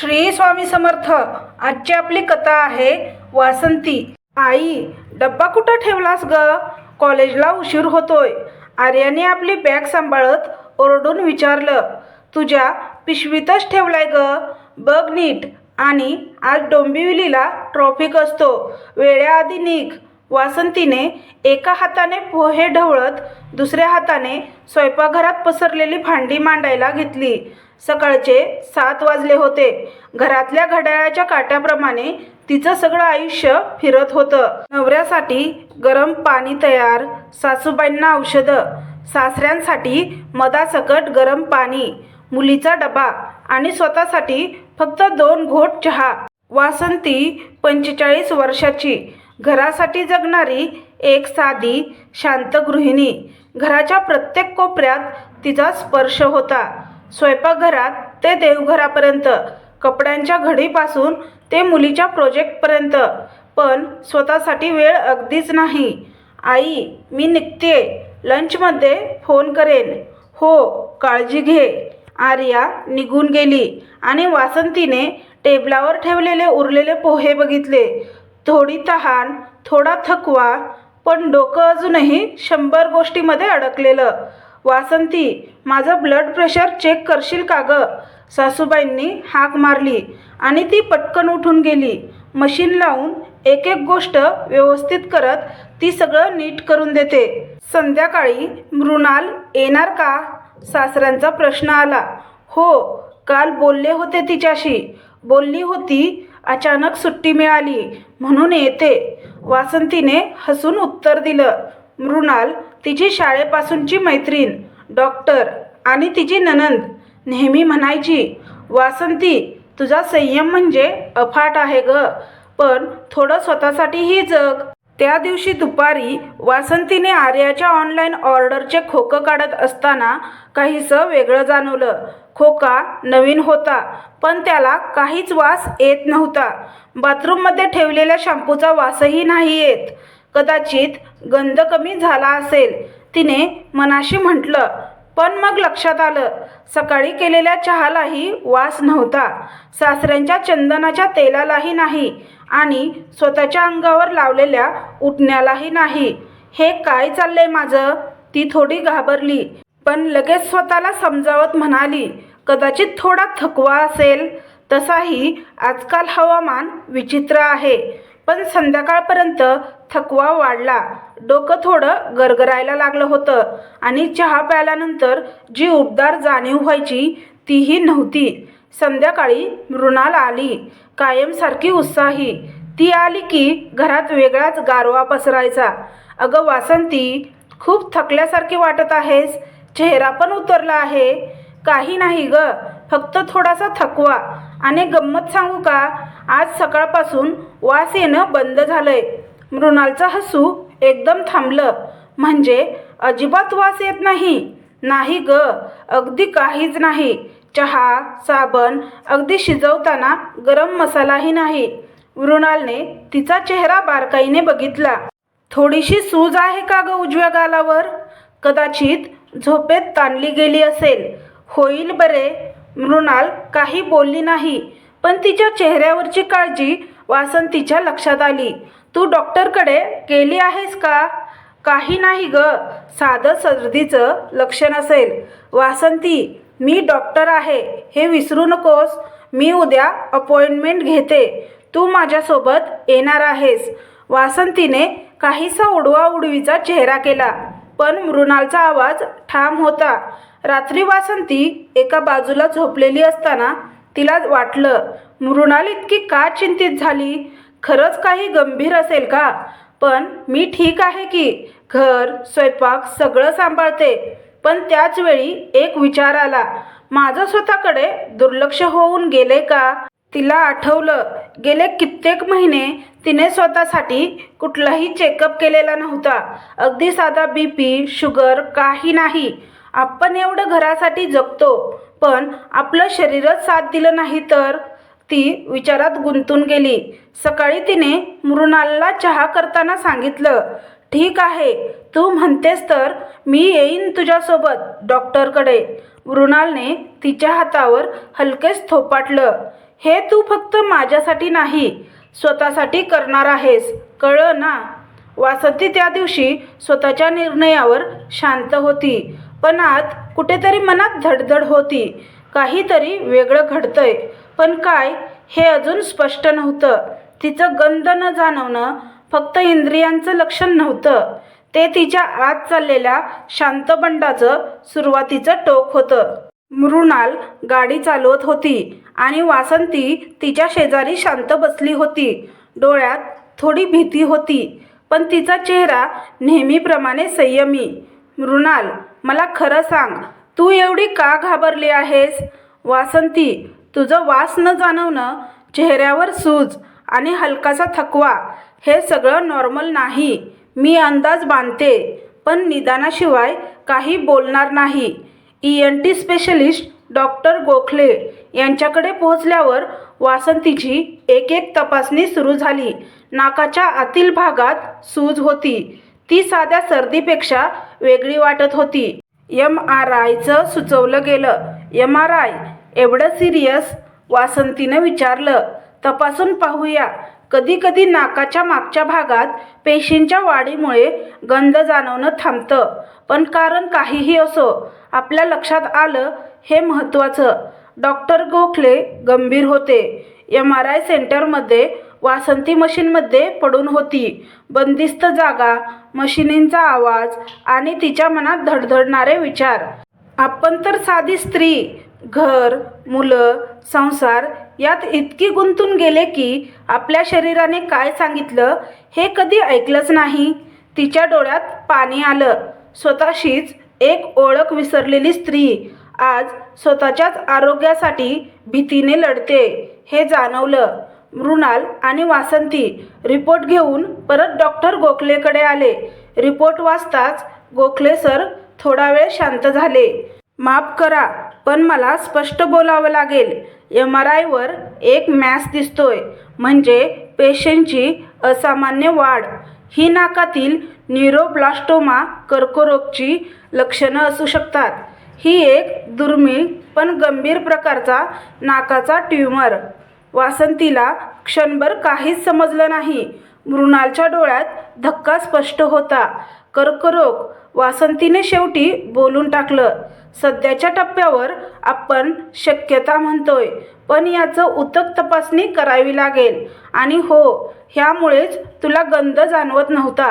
श्री स्वामी समर्थ. आजची आपली कथा आहे वासंती. आई डब्बा कुठं ठेवलास ग? कॉलेजला उशीर होतोय. आर्याने आपली बॅग सांभाळत ओरडून विचारलं तुझ्या पिशवीतच ठेवलाय ग? बघ नीट. आणि आज डोंबिवलीला ट्रॉफिक असतो. वेळेआधी निघ. वासंतीने एका हाताने पोहे ढवळत दुसऱ्या हाताने स्वयंपाकघरात पसरलेली भांडी मांडायला घेतली. सकाळचे सात वाजले होते. घरातल्या घड्याळाच्या काट्याप्रमाणे तिचं सगळं आयुष्य फिरत होतं. नवऱ्यासाठी गरम पाणी तयार सासूबाईंना औषधं सासऱ्यांसाठी मधासकट गरम पाणी मुलीचा डबा आणि स्वतःसाठी फक्त दोन घोट चहा. वासंती पंचेचाळीस वर्षाची. घरासाठी जगणारी एक साधी शांत गृहिणी. घराच्या प्रत्येक कोपऱ्यात तिचा स्पर्श होता. स्वयंपाकघरात ते देवघरापर्यंत कपड्यांच्या घडीपासून ते मुलीच्या प्रोजेक्टपर्यंत. पण स्वतःसाठी वेळ अगदीच नाही. आई मी निघते लंचमध्ये फोन करेन. हो काळजी घे. आर्या निघून गेली आणि वासंतीने टेबलावर ठेवलेले उरलेले पोहे बघितले. थोडी तहान थोडा थकवा पण डोकं अजूनही शंभर गोष्टीमध्ये अडकलेलं. वासंती माझं ब्लड प्रेशर चेक करशील का गं? सासूबाईंनी हाक मारली आणि ती पटकन उठून गेली. मशीन लावून एक एक गोष्ट व्यवस्थित करत ती सगळं नीट करून देते. संध्याकाळी मृणाल येणार का? सासऱ्यांचा प्रश्न आला. हो काल बोलले होते तिच्याशी. बोलली होती अचानक सुट्टी मिळाली म्हणून येते. वासंतीने हसून उत्तर दिलं. मृणाल तिची शाळेपासूनची मैत्रीण डॉक्टर आणि तिची ननंद नेहमी म्हणायची वासंती तुझा संयम म्हणजे अफाट आहे ग पण थोडं स्वतःसाठीही जग. त्या दिवशी दुपारी वासंतीने आर्याच्या ऑनलाईन ऑर्डरचे खोकं काढत असताना काहीसं वेगळं जाणवलं. खोका नवीन होता पण त्याला काहीच वास येत नव्हता. बाथरूममध्ये ठेवलेल्या शॅम्पूचा वासही नाही येत. कदाचित गंध कमी झाला असेल. तिने मनाशी म्हटलं पण मग लक्षात आलं सकाळी केलेल्या चहालाही वास नव्हता. सासऱ्यांच्या चंदनाच्या तेलालाही नाही आणि स्वतःच्या अंगावर लावलेल्या उठण्यालाही नाही. हे काय चाललंय माझं ती थोडी घाबरली. पण लगेच स्वतःला समजावत म्हणाली कदाचित थोडा थकवा असेल. तसाही आजकाल हवामान विचित्र आहे. पण संध्याकाळपर्यंत थकवा वाढला. डोकं थोडं गरगरायला लागलं होतं आणि चहा प्यायल्यानंतर जी उबदार जाणीव व्हायची तीही नव्हती. संध्याकाळी मृणाल आली. कायमसारखी उत्साही. ती आली की घरात वेगळाच गारवा पसरायचा. अगं वासंती खूप थकल्यासारखी वाटत आहेस. चेहरा पण उतरला आहे. काही नाही ग. फक्त थोडासा थकवा. आणि गंमत सांगू का? आज सकाळपासून वास येणं बंद झालंय. मृणालचं हसू एकदम थांबलं. म्हणजे अजिबात वास येत नाही. नाही ग अगदी काहीच नाही. चहा साबण अगदी शिजवताना गरम मसालाही नाही. मृणालने तिचा चेहरा बारकाईने बघितला. थोडीशी सूज आहे का ग उजव्या गालावर? कदाचित झोपेत ताणली गेली असेल. होईल बरे. मृणाल काही बोलली नाही पण तिच्या चेहऱ्यावरची काळजी वासंतीच्या लक्षात आली. तू डॉक्टरकडे गेली आहेस का? काही नाही ग साधं सर्दीचं लक्षण असेल. वासंती मी डॉक्टर आहे हे विसरू नकोस मी उद्या अपॉइंटमेंट घेते तू माझ्यासोबत येणार आहेस. वासंतीने काहीसा उडवा उडवीचा चेहरा केला पण मृणालचा आवाज ठाम होता. रात्री वासंती एका बाजूला झोपलेली असताना तिला वाटलं मृणाल इतकी का चिंतित झाली? खरंच काही गंभीर असेल का? पण मी ठीक आहे की घर स्वयंपाक सगळं सांभाळते. पण त्याच वेळी एक विचार आला माझं स्वतःकडे दुर्लक्ष होऊन गेले का? तिला आठवलं गेले कित्येक महिने तिने स्वतःसाठी कुठलाही चेकअप केलेला नव्हता. अगदी साधा बी पी शुगर काही नाही. आपण एवढं घरासाठी जगतो पण आपलं शरीरच साथ दिलं नाही तर? ती विचारात गुंतून गेली. सकाळी तिने मृणालला चहा करताना सांगितलं ठीक आहे तू म्हणतेस तर मी येईन तुझ्यासोबत डॉक्टरकडे. मृणालने तिच्या हातावर हलकेच थोपाटलं हे तू फक्त माझ्यासाठी नाही स्वतःसाठी करणार आहेस कळलं ना? वासंती त्या दिवशी स्वतःच्या निर्णयावर शांत होती. पण आत कुठेतरी मनात धडधड होती. काहीतरी वेगळं घडतंय. पण काय हे अजून स्पष्ट नव्हतं. तिचं गंध न जाणवणं फक्त इंद्रियांचं लक्षण नव्हतं. ते तिच्या आत चाललेल्या शांतबंडाचं सुरुवातीचं टोक होतं. मृणाल गाडी चालवत होती आणि वासंती तिच्या शेजारी शांत बसली होती. डोळ्यात थोडी भीती होती पण तिचा चेहरा नेहमीप्रमाणे संयमी. मृणाल मला खरं सांग तू एवढी का घाबरली आहेस? वासंती तुझं वास न जाणवणं चेहऱ्यावर सूज आणि हलकासा थकवा हे सगळं नॉर्मल नाही. मी अंदाज बांधते पण निदानाशिवाय काही बोलणार नाही. E N T specialist doctor Gokhale यांच्याकडे पोहोचल्यावर वासंतीची एक एक तपासणी सुरू झाली. नाकाच्या आतील भागात सूज होती. ती साध्या सर्दीपेक्षा वेगळी वाटत होती. एम आर आयचं सुचवलं गेलं. एम आर आय एवढं सिरियस वासंतीनं विचारलं तपासून पाहूया. कधी कधी नाकाच्या मागच्या भागात पेशींच्या वाढीमुळे गंध जाणवणं थांबतं. पण कारण काहीही असो आपल्या लक्षात आलं हे महत्त्वाचं. डॉक्टर गोखले गंभीर होते. एम आर आय सेंटरमध्ये वासंती मशीनमध्ये पडून होती. बंदिस्त जागा मशिनींचा आवाज आणि तिच्या मनात धडधडणारे विचार. आपण तर साधी स्त्री घर मुलं संसार यात इतकी गुंतून गेले की आपल्या शरीराने काय सांगितलं हे कधी ऐकलंच नाही. तिच्या डोळ्यात पाणी आलं. स्वतःशीच एक ओळख विसरलेली स्त्री आज स्वतःच्याच आरोग्यासाठी भीतीने लढते हे जाणवलं. मृणाल आणि वासंती रिपोर्ट घेऊन परत डॉक्टर गोखलेकडे आले. रिपोर्ट वाचताच गोखले सर थोडा वेळ शांत झाले. माफ करा पण मला स्पष्ट बोलावं लागेल. एम आर आयवर एक मॅस दिसतोय. म्हणजे पेशंटची असामान्य वाढ. ही नाकातील न्यूरोब्लास्टोमा कर्करोगची लक्षणं असू शकतात. ही एक दुर्मिळ पण गंभीर प्रकारचा नाकाचा ट्यूमर. वासंतीला क्षणभर काहीच समजलं नाही. मृणालच्या डोळ्यात धक्का स्पष्ट होता. कर्करोग वासंतीने शेवटी बोलून टाकलं. सध्याच्या टप्प्यावर आपण शक्यता म्हणतोय पण याचं उतक तपासणी करावी लागेल. आणि हो ह्यामुळेच तुला गंध जाणवत नव्हता.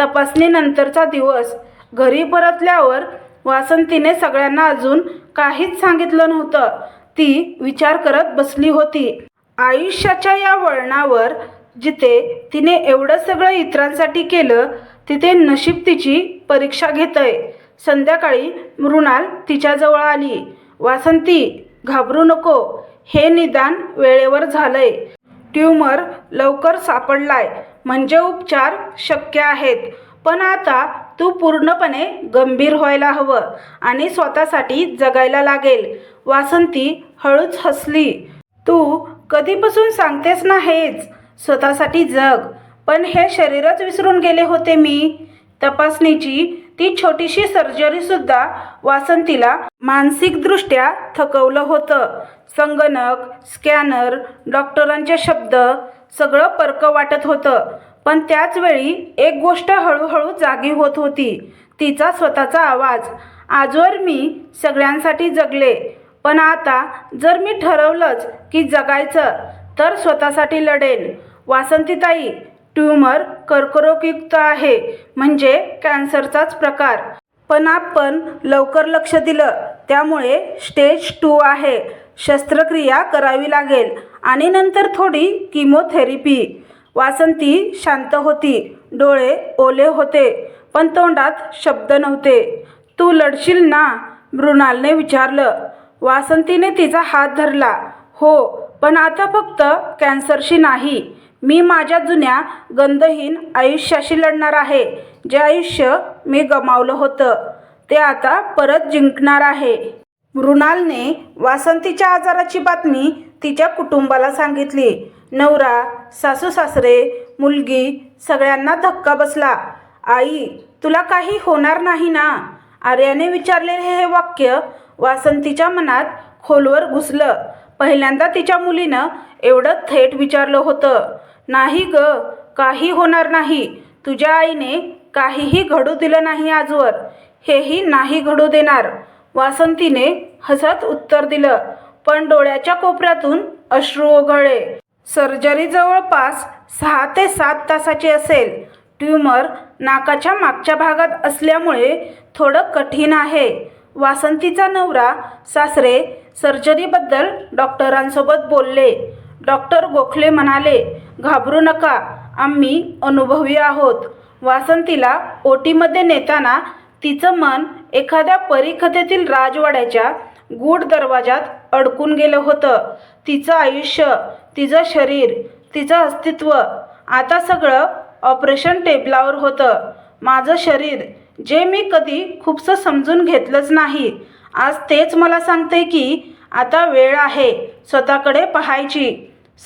तपासणीनंतरचा दिवस. घरी परतल्यावर वासंतीने सगळ्यांना अजून काहीच सांगितलं नव्हतं. ती विचार करत बसली होती. आयुष्याच्या या वळणावर जिथे तिने एवढं सगळं इतरांसाठी केलं तिथे नशीब तिची परीक्षा घेतंय. संध्याकाळी मृणाल तिच्याजवळ आली. वासंती घाबरू नको. हे निदान वेळेवर झालंय. ट्यूमर लवकर सापडलाय. म्हणजे उपचार शक्य आहेत. पण आता तू पूर्णपणे गंभीर व्हायला हवं आणि स्वतःसाठी जगायला लागेल. वासंती हळूच हसली. तू कधीपासून सांगतेस ना हेच स्वतःसाठी जग. पण हे शरीरच विसरून गेले होते मी. तपासणीची ती छोटीशी सर्जरीसुद्धा वासंतीला मानसिकदृष्ट्या थकवलं होतं. संगणक स्कॅनर डॉक्टरांचे शब्द सगळं परकं वाटत होतं. पण त्याचवेळी एक गोष्ट हळूहळू जागी होत होती. तिचा स्वतःचा आवाज. आजवर मी सगळ्यांसाठी जगले. पण आता जर मी ठरवलंच की जगायचं तर स्वतःसाठी लढेन. वासंतीताई ट्यूमर कर्करोगयुक्त आहे म्हणजे कॅन्सरचाच प्रकार. पण आपण लवकर लक्ष दिलं त्यामुळे स्टेज टू आहे. शस्त्रक्रिया करावी लागेल आणि नंतर थोडी किमोथेरपी. वासंती शांत होती डोळे ओले होते पण तोंडात शब्द नव्हते. तू लढशील ना? मृणालने विचारलं. वासंतीने तिचा हात धरला. हो पण आता फक्त कॅन्सरशी नाही. मी माझ्या जुन्या गंधहीन आयुष्याशी लढणार आहे. जे आयुष्य मी गमावलं होतं ते आता परत जिंकणार आहे. मृणालने वासंतीच्या आजाराची बातमी तिच्या कुटुंबाला सांगितली. नवरा सासू सासरे मुलगी सगळ्यांना धक्का बसला. आई तुला काही होणार नाही ना? आर्याने विचारलेले हे वाक्य वासंतीच्या मनात खोलवर घुसलं. पहिल्यांदा तिच्या मुलीनं एवढं थेट विचारलं होतं नाही ग काही होणार नाही. तुझ्या आईने काहीही घडू दिलं नाही आजवर. हेही नाही घडू देणार. वासंतीने हसत उत्तर दिलं पण डोळ्याच्या कोपऱ्यातून अश्रू ओघळले. सर्जरी जवळपास सहा ते सात तासाची असेल. ट्यूमर नाकाच्या मागच्या भागात असल्यामुळे थोडं कठीण आहे. वासंतीचा नवरा सासरे सर्जरीबद्दल डॉक्टरांसोबत बोलले. डॉक्टर गोखले म्हणाले घाबरू नका आम्ही अनुभवी आहोत. वासंतीला ओटीमध्ये नेताना तिचं मन एखाद्या परीकथेतील राजवाड्याच्या गूढ दरवाजात अडकून गेलं होतं. तिचं आयुष्य तिचं शरीर तिचं अस्तित्व आता सगळं ऑपरेशन टेबलावर होतं. माझं शरीर जे मी कधी खूपसं समजून घेतलंच नाही. आज तेच मला सांगते की आता वेळ आहे स्वतःकडे पाहायची.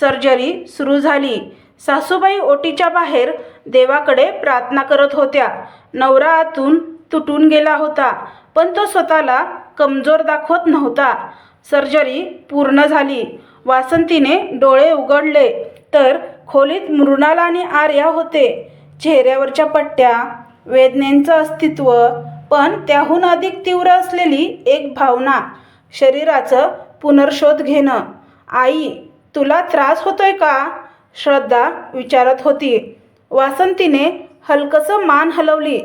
सर्जरी सुरू झाली. सासूबाई ओटीच्या बाहेर देवाकडे प्रार्थना करत होत्या. नवरा आतून तुटून गेला होता पण तो स्वतःला कमजोर दाखवत नव्हता. सर्जरी पूर्ण झाली. वासंतीने डोळे उघडले तर खोलीत मृणाल आणि आर्या होते. चेहऱ्यावरच्या पट्ट्या वेदनेचं अस्तित्व पण त्याहून अधिक तीव्र असलेली एक भावना शरीराचं पुनर्शोध घेणं. आई तुला त्रास होतोय का? श्रद्धा विचारत होती. वासंतीने हलकसं मान हलवली.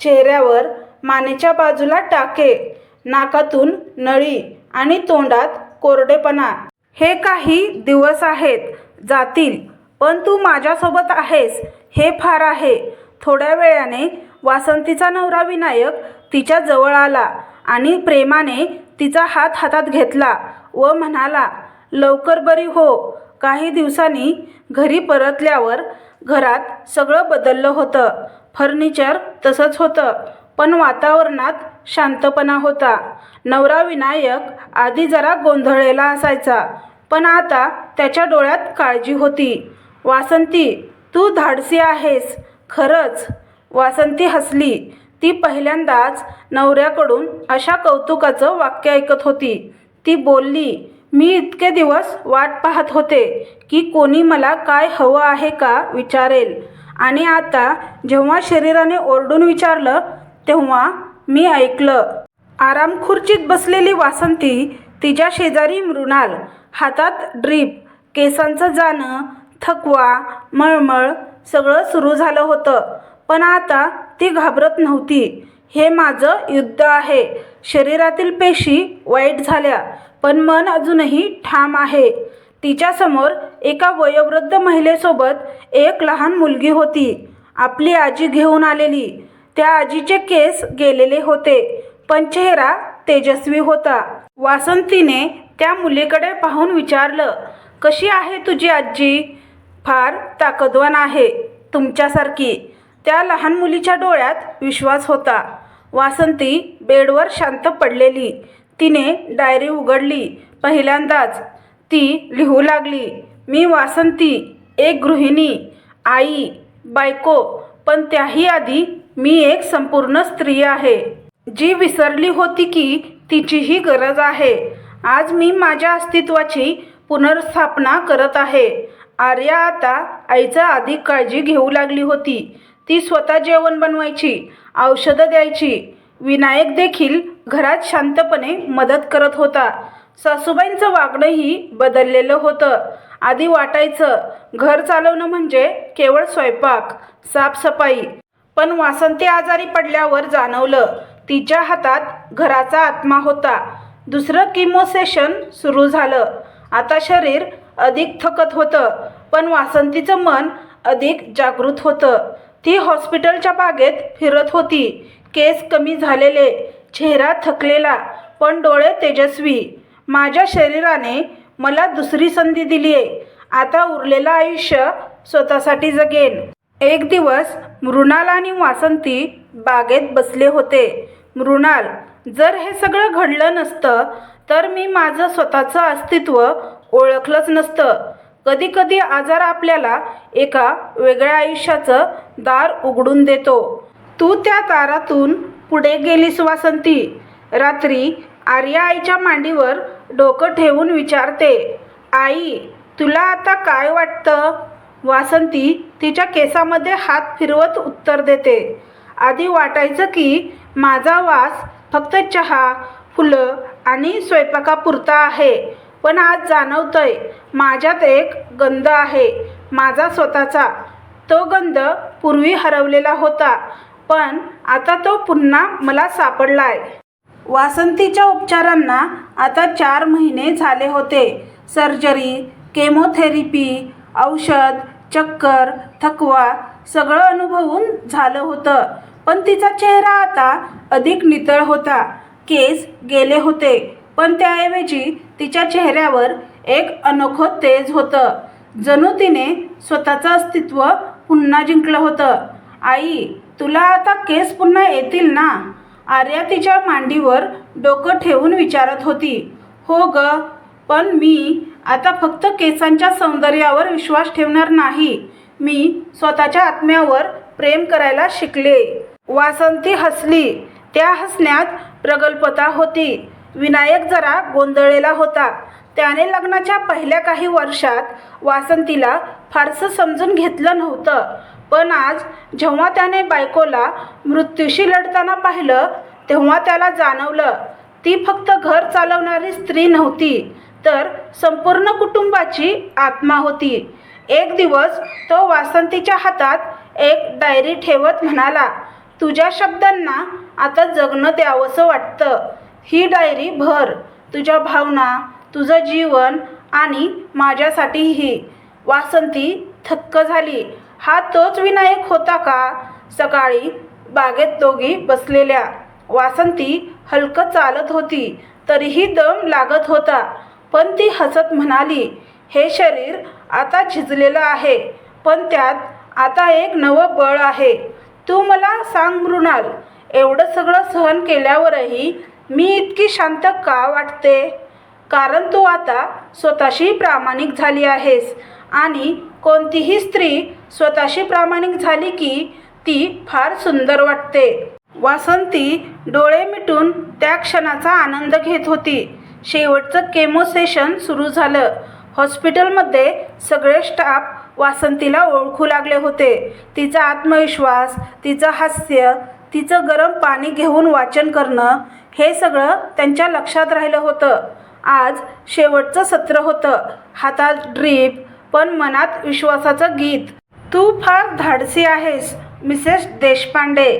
चेहऱ्यावर मानेच्या बाजूला टाके नाकातून नळी आणि तोंडात कोरडेपणा. हे काही दिवस आहेत जातील पण तू माझ्यासोबत आहेस हे फार आहे. थोड्या वेळाने वासंतीचा नवरा विनायक तिच्या जवळ आला आणि प्रेमाने तिचा हात हातात घेतला व म्हणाला लवकर बरी हो. काही दिवसांनी घरी परतल्यावर घरात सगळं बदललं होतं. फर्निचर तसंच होतं पण वातावरणात शांतपणा होता. नवरा विनायक आधी जरा गोंधळलेला असायचा पण आता त्याच्या डोळ्यात काळजी होती. वासंती तू धाडसी आहेस. खरंच वासंती हसली. ती पहिल्यांदाच नवऱ्याकडून अशा कौतुकाचं वाक्य ऐकत होती. ती बोलली मी इतके दिवस वाट पाहत होते की कोणी मला काय हवं आहे का विचारेल. आणि आता जेव्हा शरीराने ओरडून विचारलं तेव्हा मी ऐकलं. आराम खुर्चीत बसलेली वासंती तिच्या शेजारी मृणाल. हातात ड्रीप केसांचं जाणं थकवा मळमळ सगळं सुरू झालं होतं. पण आता ती घाबरत नव्हती. हे माझं युद्ध आहे. शरीरातील पेशी वाईट झाल्या पण मन अजूनही ठाम आहे. तिच्यासमोर एका वयोवृद्ध महिलेसोबत एक लहान मुलगी होती. आपली आजी घेऊन आलेली. त्या आजीचे केस गेलेले होते. पण चेहरा तेजस्वी होता. वासंतीने त्या मुलीकडे पाहून विचारलं कशी आहे तुझी आजी? फार ताकदवान आहे. तुमच्यासारखी. त्या लहान मुलीच्या डोळ्यात विश्वास होता. वासंती बेडवर शांत पडलेली. तिने डायरी उघडली. पहिल्यांदाच ती लिहू लागली. मी वासंती एक गृहिणी आई बायको पण त्याही आधी मी एक संपूर्ण स्त्री आहे. जी विसरली होती की तिचीही गरज आहे. आज मी माझ्या अस्तित्वाची पुनर्स्थापना करत आहे. आर्या आता आईचा अधिक काळजी घेऊ लागली होती. ती स्वतः जेवण बनवायची औषधं द्यायची. विनायक देखील घरात शांतपणे मदत करत होता. सासूबाईंचं वागणंही बदललेलं होतं. आधी वाटायचं घर चालवणं म्हणजे केवळ स्वयंपाक साफसफाई. पण वासंती आजारी पडल्यावर जाणवलं तिच्या हातात घराचा आत्मा होता. दुसरं किमो सेशन सुरू झालं. आता शरीर अधिक थकत होतं. पण वासंतीचं मन अधिक जागृत होतं. ती हॉस्पिटलच्या बागेत फिरत होती. केस कमी झालेले चेहरा थकलेला पण डोळे तेजस्वी. माझ्या शरीराने मला दुसरी संधी दिली आहे आता उरलेलं आयुष्य स्वतःसाठी जगेन. एक दिवस मृणाल आणि वासंती बागेत बसले होते. मृणाल जर हे सगळं घडलं नसतं तर मी माझं स्वतःचं अस्तित्व ओळखलंच नसतं. कधीकधी आजार आपल्याला एका वेगळ्या आयुष्याचं दार उघडून देतो. तू त्या दारातून पुढे गेलीस वासंती. रात्री आर्या आईच्या मांडीवर डोकं ठेवून विचारते आई तुला आता काय वाटतं? वासंती तिच्या केसामध्ये हात फिरवत उत्तर देते. आधी वाटायचं की माझा वास फक्त चहा फुलं आणि स्वयंपाकापुरता आहे. पण आज जाणवतंय माझ्यात एक गंध आहे. माझा स्वतःचा. तो गंध पूर्वी हरवलेला होता पण आता तो पुन्हा मला सापडला आहे वासंतीच्या उपचारांना आता चार महिने झाले होते. सर्जरी केमोथेरपी औषध चक्कर थकवा सगळं अनुभवून झालं होतं. पण तिचा चेहरा आता अधिक नितळ होता. केस गेले होते. पण त्याऐवजी तिच्या चेहऱ्यावर एक अनोखं तेज होतं. जणू तिने स्वतःचं अस्तित्व पुन्हा जिंकलं होतं. आई तुला आता केस पुन्हा येतील ना? आर्या तिच्या मांडीवर डोकं ठेवून विचारत होती. हो ग पण मी आता फक्त केसांच्या सौंदर्यावर विश्वास ठेवणार नाही. मी स्वतःच्या आत्म्यावर प्रेम करायला शिकले. वासंती हसली. त्या हसण्यात प्रगल्भता होती. विनायक जरा गोंधळलेला होता. त्याने लग्नाच्या पहिल्या काही वर्षात वासंतीला फारसं समजून घेतलं नव्हतं. पण आज जेव्हा त्याने बायकोला मृत्यूशी लढताना पाहिलं तेव्हा त्याला जाणवलं ती फक्त घर चालवणारी स्त्री नव्हती तर संपूर्ण कुटुंबाची आत्मा होती. एक दिवस तो वासंतीच्या हातात एक डायरी ठेवत म्हणाला तुझ्या शब्दांना आता जगणं द्यावंसं वाटतं. ही डायरी भर. तुझ्या भावना तुझं जीवन आणि माझ्यासाठीही. वासंती थक्क झाली. हा तोच विनायक होता का? सकाळी बागेत दोघी बसलेल्या. वासंती हलकं चालत होती. तरीही दम लागत होता. पण ती हसत म्हणाली हे शरीर आता झिजलेलं आहे. पण त्यात आता एक नवं बळ आहे. तू मला सांग मृणाल एवढं सगळं सहन केल्यावरही मी इतकी शांत का वाटते? कारण तू आता स्वतःशी प्रामाणिक झाली आहेस आणि कोणतीही स्त्री स्वतःशी प्रामाणिक झाली की ती फार सुंदर वाटते. वासंती डोळे मिटून त्या क्षणाचा आनंद घेत होती. शेवटचं केमो सेशन सुरू झालं. हॉस्पिटलमध्ये सगळे स्टाफ वासंतीला ओळखू लागले होते. तिचा आत्मविश्वास तिचं हास्य तिचं गरम पाणी घेऊन वाचन करणं हे सगळं त्यांच्या लक्षात राहिलं होतं. आज शेवटचं सत्र होतं. हातात ड्रीप पण मनात विश्वासाचं गीत. तू फार धाडसी आहेस मिसेस देशपांडे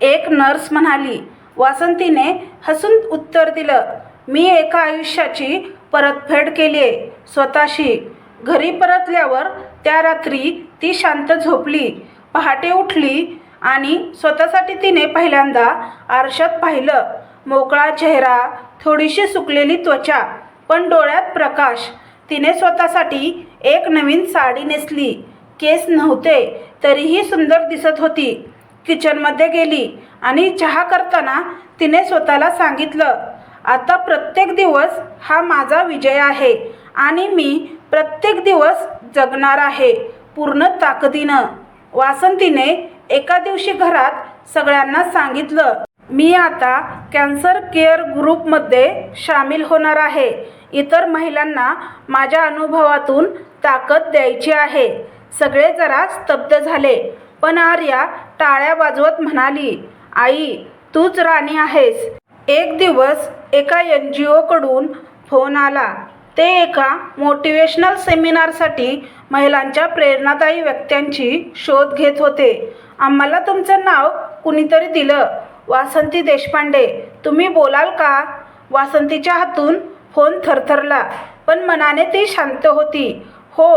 एक नर्स म्हणाली. वासंतीने हसून उत्तर दिलं मी एका आयुष्याची परतफेड केली आहे स्वतःशी. घरी परतल्यावर त्या रात्री ती शांत झोपली. पहाटे उठली आणि स्वतःसाठी तिने पहिल्यांदा आरशात पाहिलं. मोकळा चेहरा थोडीशी सुकलेली त्वचा पण डोळ्यात प्रकाश. तिने स्वतःसाठी एक नवीन साडी नेसली. केस नव्हते तरीही सुंदर दिसत होती. किचनमध्ये गेली आणि चहा करताना तिने स्वतःला सांगितलं आता प्रत्येक दिवस हा माझा विजय आहे आणि मी प्रत्येक दिवस जगणार आहे. पूर्ण ताकदीनं. वासंतीने एका दिवशी घरात सगळ्यांना सांगितलं मी आता कॅन्सर केअर ग्रुपमध्ये सामील होणार आहे. इतर महिलांना माझ्या अनुभवातून ताकद द्यायची आहे. सगळे जरा स्तब्ध झाले. पण आर्या टाळ्या वाजवत म्हणाली आई तूच राणी आहेस. एक दिवस एका एन जी ओकडून फोन आला. ते एका मोटिवेशनल सेमिनारसाठी महिलांच्या प्रेरणादायी व्यक्त्यांची शोध घेत होते. आम्हाला तुमचं नाव कुणीतरी दिलं. वासंती देशपांडे तुम्ही बोलाल का? वासंतीच्या हातून फोन थरथरला पण मनाने ती शांत होती. हो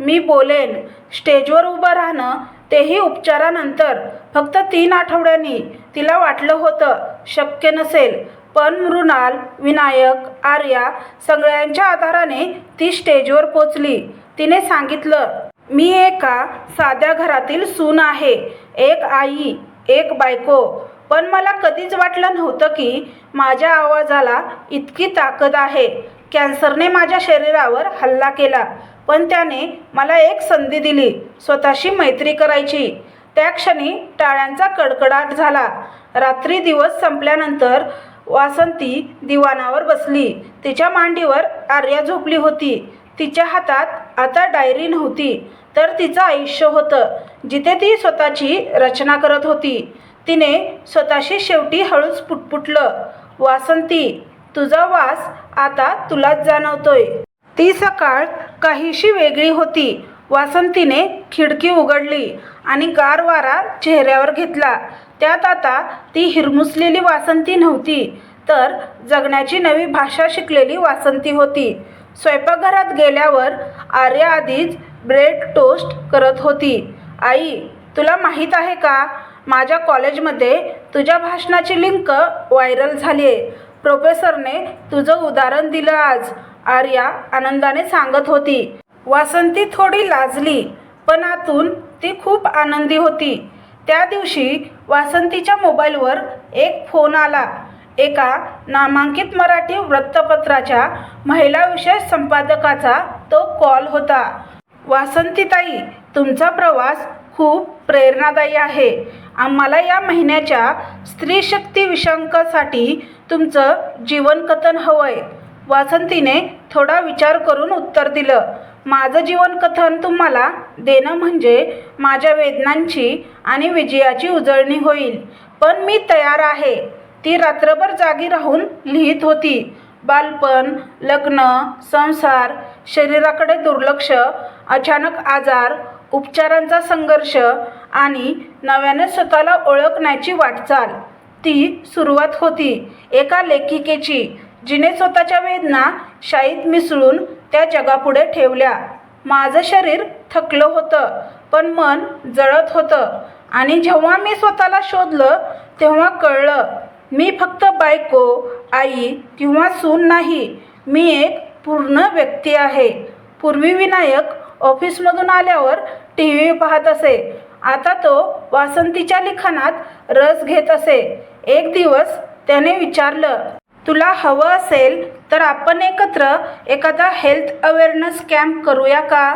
मी बोलेन. स्टेजवर उभं राहणं तेही उपचारानंतर फक्त तीन आठवड्यांनी तिला वाटलं होतं शक्य नसेल. पण मृणाल विनायक आर्या सगळ्यांच्या आधाराने ती स्टेजवर पोचली. तिने सांगितलं मी एका साध्या घरातील सून आहे. एक आई एक बायको. पण मला कधीच वाटलं नव्हतं की माझ्या आवाजाला इतकी ताकद आहे. कॅन्सरने माझ्या शरीरावर हल्ला केला. पण त्याने मला एक संधी दिली स्वतःशी मैत्री करायची. त्या क्षणी टाळ्यांचा कडकडाट झाला. रात्री दिवस संपल्यानंतर वासंती दिवाणावर बसली. तिच्या मांडीवर आर्या झोपली होती. तिच्या हातात आता डायरी नव्हती तर तिचं आयुष्य होतं जिथे ती स्वतःची रचना करत होती. तिने स्वतःशी शेवटी हळूच पुटपुटलं वासंती तुझा वास आता तुलाच जाणवतोय. ती सकाळ काहीशी वेगळी होती. वासंतीने खिडकी उघडली आणि गार वारा चेहऱ्यावर घेतला. त्यात आता ती हिरमुसलेली वासंती नव्हती तर जगण्याची नवी भाषा शिकलेली वासंती होती. स्वयंपाकघरात गेल्यावर आर्या आधीच ब्रेड टोस्ट करत होती. आई तुला माहीत आहे का माझ्या कॉलेजमध्ये तुझ्या भाषणाची लिंक व्हायरल झाली आहे प्रोफेसरने तुझं उदाहरण दिलं आज आर्या आनंदाने सांगत होती. वासंती थोडी लाजली पण आतून ती खूप आनंदी होती. त्या दिवशी वासंतीच्या मोबाईलवर एक फोन आला. एका नामांकित मराठी वृत्तपत्राच्या महिला विशेष संपादकाचा तो कॉल होता. वासंतीताई तुमचा प्रवास खूप प्रेरणादायी आहे. आम्हाला या महिन्याच्या स्त्री शक्ती तुमचं जीवनकथन हवंय. वासंतीने थोडा विचार करून उत्तर दिलं. माझं जीवनकथन तुम्हाला देणं म्हणजे माझ्या वेदनांची आणि विजयाची उजळणी होईल. पण मी तयार आहे. ती रात्रभर जागी राहून लिहित होती. बालपण लग्न संसार शरीराकडे दुर्लक्ष अचानक आजार उपचारांचा संघर्ष आणि नव्याने स्वतःला ओळखण्याची वाटचाल. ती सुरुवात होती एका लेखिकेची जिने स्वतःच्या वेदना शाईत मिसळून त्या जगापुढे ठेवल्या. माझं शरीर थकलं होतं पण मन जळत होतं. आणि जेव्हा मी स्वतःला शोधलं तेव्हा कळलं मी फक्त बायको आई किंवा सून नाही मी एक पूर्ण व्यक्ती आहे. पूर्वी विनायक ऑफिसमधून आल्यावर टी व्ही पाहत असे. आता तो वासंतीच्या लिखाणात रस घेत असे. एक दिवस त्याने विचारलं तुला हवं असेल तर आपण एकत्र एखादा हेल्थ अवेअरनेस कॅम्प करूया का?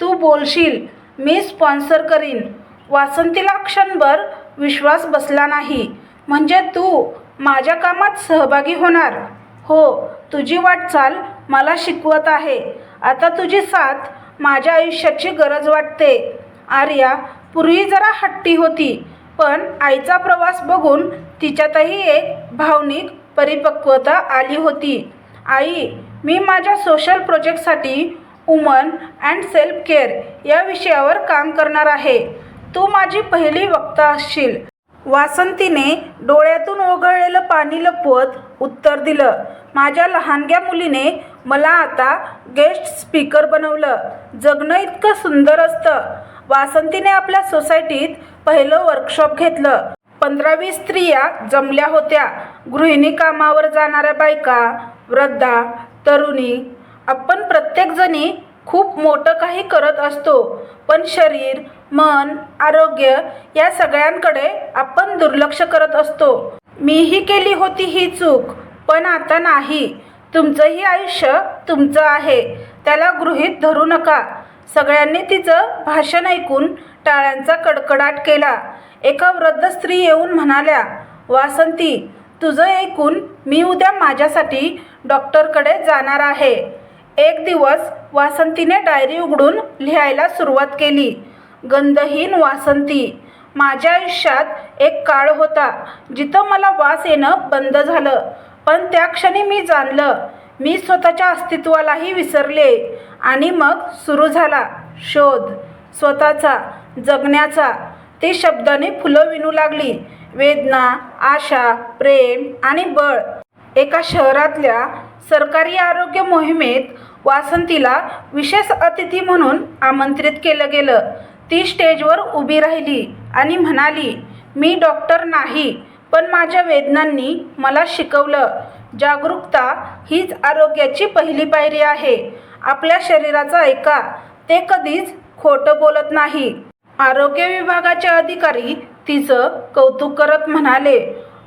तू बोलशील मी स्पॉन्सर करीन. वासंतीला क्षणभर विश्वास बसला नाही. म्हणजे तू माझ्या कामात सहभागी होणार. हो तुझी वाटचाल मला शिकवत आहे. आता तुझी साथ माझ्या आयुष्याची गरज वाटते. आर्या पूर्वी जरा हट्टी होती पण आईचा प्रवास बघून तिच्यातही एक भावनिक परिपक्वता आली होती. आई मी माझ्या सोशल प्रोजेक्टसाठी वुमन अँड सेल्फ केअर या विषयावर काम करणार आहे. तू माझी पहिली वक्ता असशील. वासंतीने डोळ्यातून ओघळलेलं पाणी लपवत उत्तर दिलं. माझ्या लहानग्या मुलीने मला आता गेस्ट स्पीकर बनवलं. जगणं इतकं सुंदर असतं. वासंतीने आपल्या सोसायटीत पहिलं वर्कशॉप घेतलं. पंधरावीस स्त्रिया जमल्या होत्या. गृहिणी कामावर जाणाऱ्या बायका वृद्धा तरुणी आपण प्रत्येकजणी खूप मोठं काही करत असतो पण शरीर मन आरोग्य या सगळ्यांकडे आपण दुर्लक्ष करत असतो. मीही केली होती ही चूक पण आता नाही. तुमचंही आयुष्य तुमचं आहे. त्याला गृहीत धरू नका. सगळ्यांनी तिचं भाषण ऐकून टाळ्यांचा कडकडाट केला. एका वृद्ध स्त्री येऊन म्हणाल्या वासंती तुझं ऐकून मी उद्या माझ्यासाठी डॉक्टरकडे जाणार आहे. एक दिवस वासंतीने डायरी उघडून लिहायला सुरुवात केली. गंधहीन वासंती. माझ्या आयुष्यात एक काळ होता जिथं मला वास येणं बंद झालं. पण त्या क्षणी मी जाणलं मी स्वतःच्या अस्तित्वालाही विसरले आणि मग सुरू झाला शोध. स्वतःचा जगण्याचा. ती शब्दाने फुलं विणू लागली. वेदना आशा प्रेम आणि बळ एका शहरातल्या सरकारी आरोग्य मोहिमेत वासंतीला विशेष अतिथी म्हणून आमंत्रित केलं गेलं. ती स्टेजवर उभी राहिली आणि म्हणाली मी डॉक्टर नाही पण माझ्या वेदनांनी मला शिकवलं. जागरूकता हीच आरोग्याची पहिली पायरी आहे. आपल्या शरीराचं ऐका ते कधीच खोटं बोलत नाही. आरोग्य विभागाचे अधिकारी तिचं कौतुक करत म्हणाले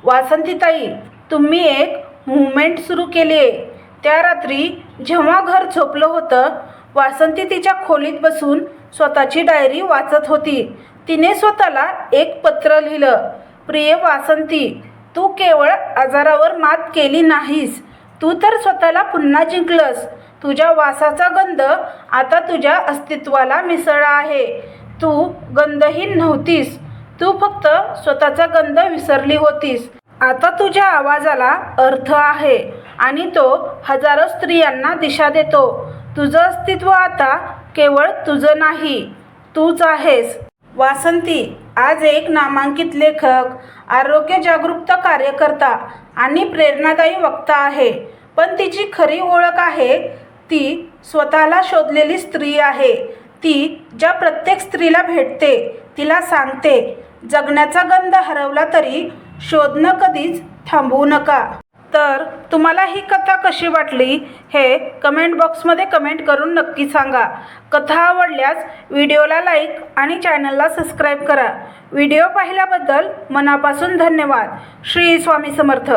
वासंतीताई तुम्ही एक मुवमेंट सुरू केली आहे त्या रात्री जेव्हा घर झोपलं होतं वासंती तिच्या खोलीत बसून स्वतःची डायरी वाचत होती. तिने स्वतःला एक पत्र लिहिलं प्रिय वासंती तू केवळ आजारावर मात केली नाहीस. तू तर स्वतःला पुन्हा जिंकलंस. तुझ्या वासाचा गंध आता तुझ्या अस्तित्वाला मिसळला आहे. तू गंधहीन नव्हतीस. तू फक्त स्वतःचा गंध विसरली होतीस. आता तुझ्या आवाजाला अर्थ आहे आणि तो हजारो स्त्रियांना दिशा देतो. तुझं अस्तित्व आता केवळ तुझं नाही तूच आहेस. वासंती आज एक नामांकित लेखक आरोग्य जागरूकता कार्यकर्ता आणि प्रेरणादायी वक्ता आहे. पण तिची खरी ओळख आहे ती स्वतःला शोधलेली स्त्री आहे. ती ज्या प्रत्येक स्त्रीला भेटते तिला सांगते. जगण्याचा गंध हरवला तरी शोधणं कधीच थांबवू नका. तर तुम्हाला ही कथा कशी वाटली हे कमेंट बॉक्समध्ये कमेंट करून नक्की सांगा. कथा आवडल्यास व्हिडिओला लाईक आणि चॅनलला सबस्क्राईब करा. व्हिडिओ पाहिल्याबद्दल मनापासून धन्यवाद. श्री स्वामी समर्थ.